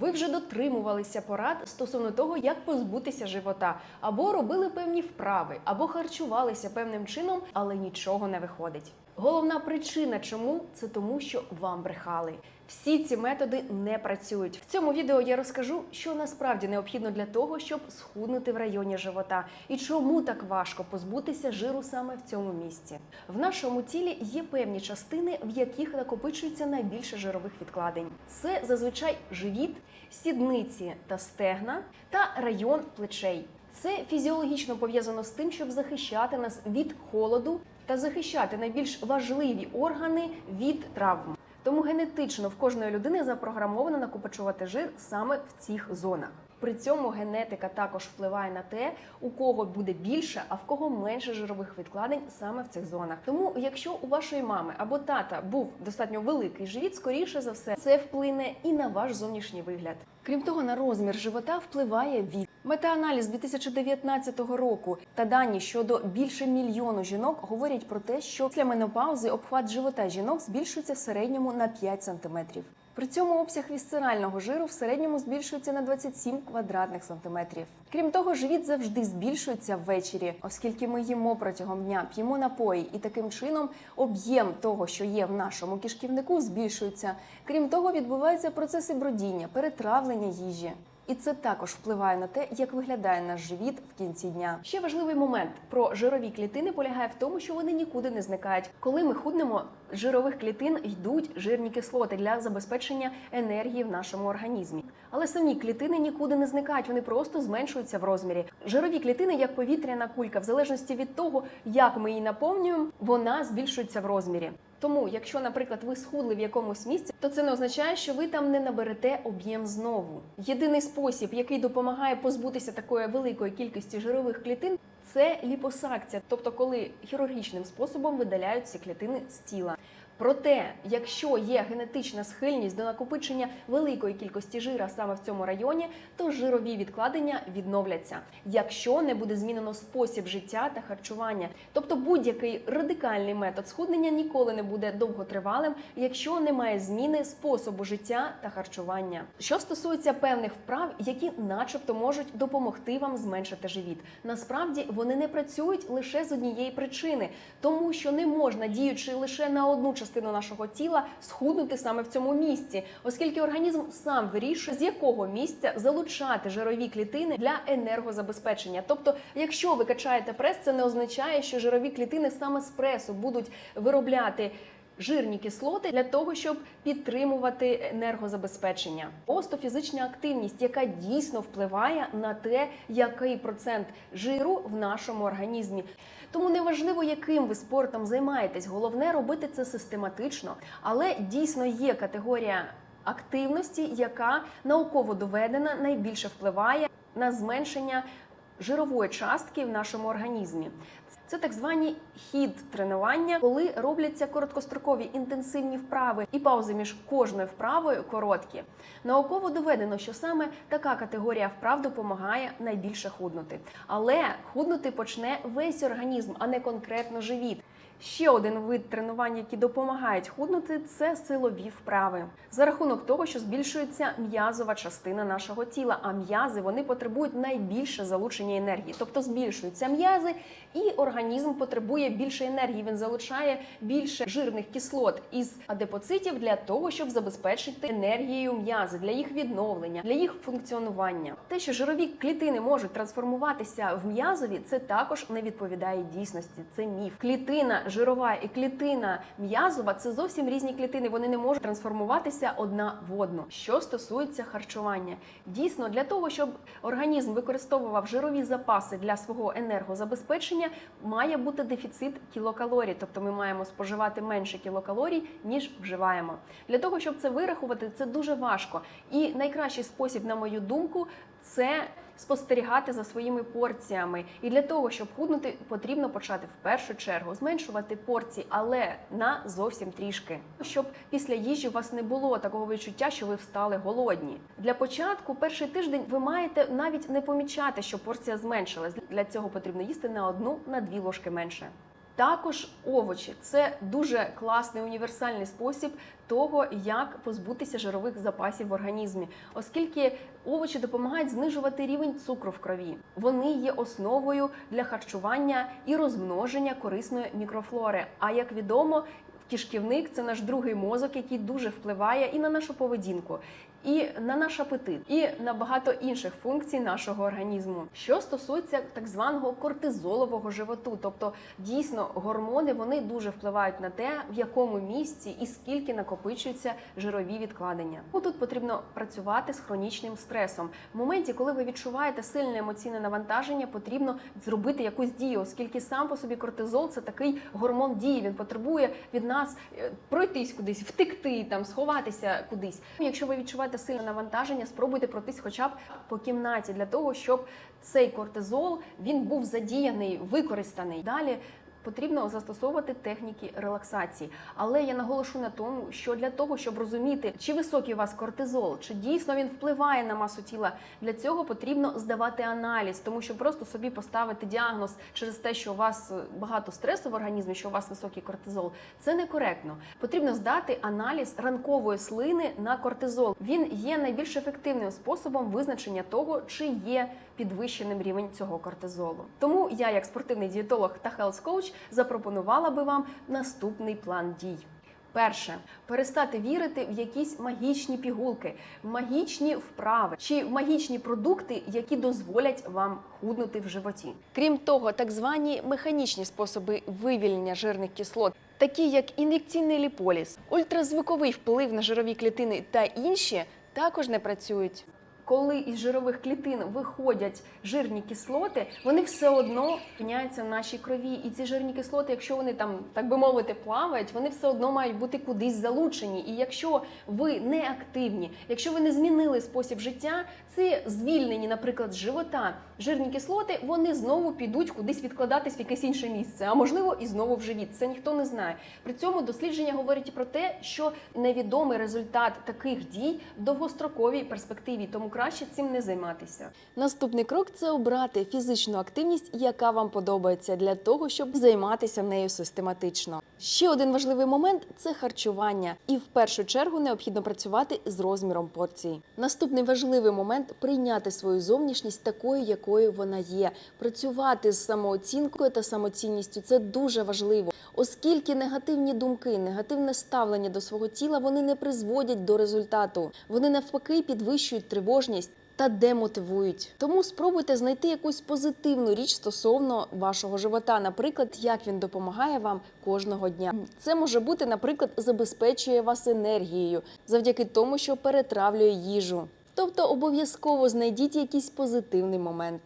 Ви вже дотримувалися порад стосовно того, як позбутися живота, або робили певні вправи, або харчувалися певним чином, але нічого не виходить. Головна причина, чому це тому, що вам брехали. Всі ці методи не працюють. В цьому відео я розкажу, що насправді необхідно для того, щоб схуднути в районі живота, і чому так важко позбутися жиру саме в цьому місці. В нашому тілі є певні частини, в яких накопичується найбільше жирових відкладень. Це зазвичай живіт, сідниці та стегна та район плечей. Це фізіологічно пов'язано з тим, щоб захищати нас від холоду та захищати найбільш важливі органи від травм. Тому генетично в кожної людини запрограмовано накопичувати жир саме в цих зонах. При цьому генетика також впливає на те, у кого буде більше, а в кого менше жирових відкладень саме в цих зонах. Тому, якщо у вашої мами або тата був достатньо великий живіт, скоріше за все, це вплине і на ваш зовнішній вигляд. Крім того, на розмір живота впливає вік. Метааналіз 2019 року та дані щодо більше мільйону жінок говорять про те, що після менопаузи обхват живота жінок збільшується в середньому на 5 сантиметрів. При цьому обсяг вісцерального жиру в середньому збільшується на 27 квадратних сантиметрів. Крім того, живіт завжди збільшується ввечері, оскільки ми їмо протягом дня, п'ємо напої, і таким чином об'єм того, що є в нашому кишківнику, збільшується. Крім того, відбуваються процеси бродіння, перетравлення їжі. І це також впливає на те, як виглядає наш живіт в кінці дня. Ще важливий момент про жирові клітини полягає в тому, що вони нікуди не зникають. Коли ми худнемо, жирових клітин йдуть жирні кислоти для забезпечення енергії в нашому організмі. Але самі клітини нікуди не зникають, вони просто зменшуються в розмірі. Жирові клітини, як повітряна кулька, в залежності від того, як ми її наповнюємо, вона збільшується в розмірі. Тому, якщо, наприклад, ви схудли в якомусь місці, то це не означає, що ви там не наберете об'єм знову. Єдиний спосіб, який допомагає позбутися такої великої кількості жирових клітин, це ліпосакція, тобто коли хірургічним способом видаляють ці клітини з тіла. Проте, якщо є генетична схильність до накопичення великої кількості жира саме в цьому районі, то жирові відкладення відновляться, якщо не буде змінено спосіб життя та харчування. Тобто будь-який радикальний метод схуднення ніколи не буде довготривалим, якщо немає зміни способу життя та харчування. Що стосується певних вправ, які, начебто, можуть допомогти вам зменшити живіт. Насправді вони не працюють лише з однієї причини, тому що не можна, діючи лише на одну частину нашого тіла, схуднути саме в цьому місці, оскільки організм сам вирішує, з якого місця залучати жирові клітини для енергозабезпечення. Тобто, якщо ви качаєте прес, це не означає, що жирові клітини саме з пресу будуть виробляти. Жирні кислоти для того, щоб підтримувати енергозабезпечення. Просто фізична активність, яка дійсно впливає на те, який процент жиру в нашому організмі. Тому неважливо, яким ви спортом займаєтесь, головне робити це систематично, але дійсно є категорія активності, яка науково доведена найбільше впливає на зменшення жирової частки в нашому організмі. Це так звані хід тренування, коли робляться короткострокові інтенсивні вправи, і паузи між кожною вправою короткі. Науково доведено, що саме така категорія вправ допомагає найбільше худнути. Але худнути почне весь організм, а не конкретно живіт. Ще один вид тренувань, які допомагають худнути, це силові вправи. За рахунок того, що збільшується м'язова частина нашого тіла, а м'язи вони потребують найбільше залучення енергії, тобто збільшуються м'язи, і організм потребує більше енергії. Він залучає більше жирних кислот із адепоцитів для того, щоб забезпечити енергією м'язи для їх відновлення, для їх функціонування. Те, що жирові клітини можуть трансформуватися в м'язові, це також не відповідає дійсності. Це міф. Клітина жирова і клітина м'язова це зовсім різні клітини. Вони не можуть трансформуватися одна в одну. Що стосується харчування, дійсно для того, щоб організм використовував жирові запаси для свого енергозабезпечення, має бути дефіцит кілокалорій, тобто ми маємо споживати менше кілокалорій, ніж вживаємо. Для того, щоб це вирахувати, це дуже важко. І найкращий спосіб, на мою думку, це спостерігати за своїми порціями. І для того, щоб худнути, потрібно почати в першу чергу зменшувати порції, але на зовсім трішки, щоб після їжі у вас не було такого відчуття, що ви встали голодні. Для початку, перший тиждень, ви маєте навіть не помічати, що порція зменшилась. Для цього потрібно їсти на одну на дві ложки менше. Також овочі це дуже класний універсальний спосіб того, як позбутися жирових запасів в організмі, оскільки овочі допомагають знижувати рівень цукру в крові. Вони є основою для харчування і розмноження корисної мікрофлори. А як відомо, кишківник це наш другий мозок, який дуже впливає і на нашу поведінку, і на наш апетит, і на багато інших функцій нашого організму. Що стосується так званого кортизолового животу, тобто дійсно гормони вони дуже впливають на те, в якому місці і скільки накопичуються жирові відкладення. Ну, Тут потрібно працювати з хронічним стресом. В моменті, коли ви відчуваєте сильне емоційне навантаження, потрібно зробити якусь дію, оскільки сам по собі кортизол це такий гормон дії. Він потребує від нас е, пройтись кудись, втекти, там сховатися кудись. Якщо ви відчуваєте сильне навантаження, спробуйте пройтись хоча б по кімнаті для того, щоб цей кортизол він був задіяний, використаний. Далі потрібно застосовувати техніки релаксації. Але я наголошу на тому, що для того, щоб розуміти, чи високий у вас кортизол, чи дійсно він впливає на масу тіла, для цього потрібно здавати аналіз, тому що просто собі поставити діагноз через те, що у вас е, багато стресу в організмі, що у вас високий кортизол, це некоректно. Потрібно здати аналіз ранкової слини на кортизол. Він є найбільш ефективним способом визначення того, чи є підвищеним рівень цього кортизолу. Тому я, як спортивний дієтолог та хелс-коуч, запропонувала би вам наступний план дій. Перше перестати вірити в якісь магічні пігулки, магічні вправи чи магічні продукти, які дозволять вам худнути в животі. Крім того, так звані механічні способи вивільнення жирних кислот, такі як ін'єкційний ліполіз, ультразвуковий вплив на жирові клітини та інші, також не працюють. Коли із жирових клітин виходять жирні кислоти, вони все одно опиняються в нашій крові. І ці жирні кислоти, якщо вони там, так би мовити, плавають, вони все одно мають бути кудись залучені. І якщо ви не активні, якщо ви не змінили спосіб життя, ці звільнені, наприклад, з живота жирні кислоти, вони знову підуть кудись відкладатись в якесь інше місце, а можливо і знову в живіт. Це ніхто не знає. При цьому дослідження говорять про те, що невідомий результат таких дій в довгостроковій перспективі, тому краще цим не займатися. Наступний крок це обрати фізичну активність, яка вам подобається, для того, щоб займатися нею систематично. Ще один важливий момент це харчування, і в першу чергу необхідно працювати з розміром порції. Наступний важливий момент прийняти свою зовнішність такою, якою вона є. Працювати з самооцінкою та самоцінністю це дуже важливо, оскільки негативні думки, негативне ставлення до свого тіла вони не призводять до результату. Вони навпаки підвищують тривожність. Та демотивують. Тому спробуйте знайти якусь позитивну річ стосовно вашого живота, наприклад, як він допомагає вам кожного дня. Це може бути, наприклад, забезпечує вас енергією завдяки тому, що перетравлює їжу. Тобто обов'язково знайдіть якийсь позитивний момент.